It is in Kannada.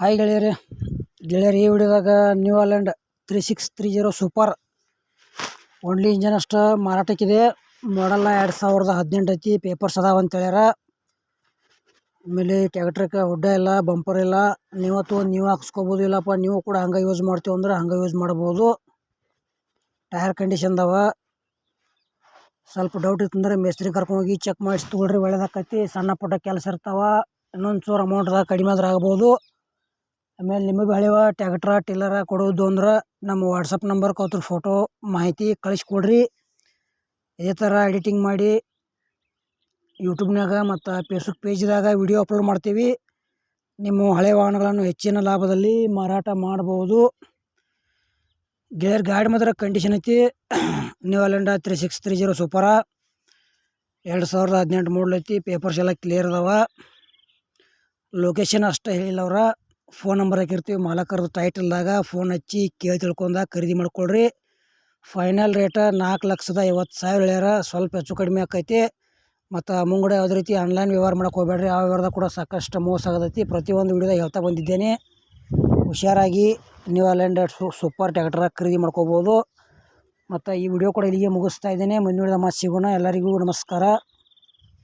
ಹಾಯ್ ಗೆಳೆಯರೇ. ಗೆಳೆಯರು, ಈ ವಿಡಿಯೋದಾಗ New Holland three six three zero super only engine ಅಷ್ಟು ಮಾರಾಟಕ್ಕಿದೆ. ಮಾಡಲ್ಲ ಎರಡು ಸಾವಿರದ ಹದಿನೆಂಟು ಐತಿ ಪೇಪರ್ಸ್ ಅದಾವ ಅಂತ ಹೇಳ್ಯಾರ. ಆಮೇಲೆ ಟ್ಯಾಕ್ಟ್ರಕ್ಕೆ ಉಡ್ಡ ಇಲ್ಲ ಬಂಪರ್ ಇಲ್ಲ. ನೀವು ತೊಗೊಂಡು ನೀವು ಹಾಕ್ಸ್ಕೊಬೋದು ಇಲ್ಲಪ್ಪ, ನೀವು ಕೂಡ ಹಂಗೆ ಯೂಸ್ ಮಾಡ್ತೀವಿ ಅಂದ್ರೆ ಹಂಗೆ ಯೂಸ್ ಮಾಡ್ಬೋದು. ಟೈರ್ ಕಂಡೀಷನ್ದವ ಸ್ವಲ್ಪ ಡೌಟ್ ಇತ್ತಂದ್ರೆ ಮೇಸ್ತ್ರಿ ಕರ್ಕೊಂಡೋಗಿ ಚೆಕ್ ಮಾಡಿಸಿ ತೊಗೊಳ್ರಿ ಸಣ್ಣ ಪುಟ್ಟ ಕೆಲಸ ಇರ್ತಾವ, ಇನ್ನೊಂದು ಚೂರು ಅಮೌಂಟ್ದಾಗ ಕಡಿಮೆ ಆದ್ರೆ ಆಗ್ಬೋದು. ಆಮೇಲೆ ನಿಮಗೆ ಹಳೆವ ಟ್ಯಾಕ್ಟ್ರ ಟಿಲ್ಲರ ಕೊಡೋದು ಅಂದ್ರೆ ನಮ್ಮ ವಾಟ್ಸಪ್ ನಂಬರ್ ಅವ್ರ ಫೋಟೋ ಮಾಹಿತಿ ಕಳಿಸ್ಕೊಡ್ರಿ. ಇದೇ ಥರ ಎಡಿಟಿಂಗ್ ಮಾಡಿ ಯೂಟ್ಯೂಬ್ನಾಗ ಮತ್ತು ಫೇಸ್ಬುಕ್ ಪೇಜ್ದಾಗ ವಿಡಿಯೋ ಅಪ್ಲೋಡ್ ಮಾಡ್ತೀವಿ. ನಿಮ್ಮ ಹಳೆ ವಾಹನಗಳನ್ನು ಹೆಚ್ಚಿನ ಲಾಭದಲ್ಲಿ ಮಾರಾಟ ಮಾಡ್ಬೋದು. ಗೇರ್ ಗಾಡಿ ಮಾತ್ರ ಕಂಡೀಷನ್ ಐತಿ. New Holland three six three zero super ಎರಡು ಸಾವಿರದ ಹದಿನೆಂಟು ಐತಿ ಪೇಪರ್ಸ್ ಎಲ್ಲ ಕ್ಲಿಯರ್ ಅದಾವ ಲೊಕೇಶನ್ ಅಷ್ಟೇ ಹೇಳಿಲ್ಲ ಅವ್ರ ಫೋನ್ ನಂಬರ್ ಹಾಕಿರ್ತೀವಿ, ಮಾಲಕರದ ಟೈಟಲ್ದಾಗ ಫೋನ್ ಹಚ್ಚಿ ಕೇಳಿ ತಿಳ್ಕೊಂಡ ಖರೀದಿ ಮಾಡ್ಕೊಳ್ರಿ. ಫೈನಲ್ ರೇಟ ನಾಲ್ಕು ಲಕ್ಷದ ಐವತ್ತು ಸಾವಿರ ಹೇಳ್ಯಾರ, ಸ್ವಲ್ಪ ಹೆಚ್ಚು ಕಡಿಮೆ ಆಕೈತಿ. ಮತ್ತು ಮುಂಗಡೆ ಯಾವುದೇ ರೀತಿ ಆನ್ಲೈನ್ ವ್ಯವಹಾರ ಮಾಡೋಕೆ ಹೋಗ್ಬೇಡ್ರಿ, ಆ ವ್ಯವಹಾರದಾಗ ಕೂಡ ಸಾಕಷ್ಟು ಮೋಸ ಆಗತೈತಿ. ಪ್ರತಿಯೊಂದು ವಿಡಿಯೋದಾಗ ಹೇಳ್ತಾ ಬಂದಿದ್ದೇನೆ. ಹುಷಾರಾಗಿ ನೀವು ಡೇಟ್ ಸೂಪರ್ ಟ್ಯಾಕ್ಟರ್ ಖರೀದಿ ಮಾಡ್ಕೋಬೋದು. ಮತ್ತು ಈ ವಿಡಿಯೋ ಕೂಡ ಇಲ್ಲಿಗೆ ಮುಗಿಸ್ತಾ ಇದ್ದೇನೆ. ಮುಂದಿನ ಮಾತು ಸಿಗೋಣ. ಎಲ್ಲರಿಗೂ ನಮಸ್ಕಾರ.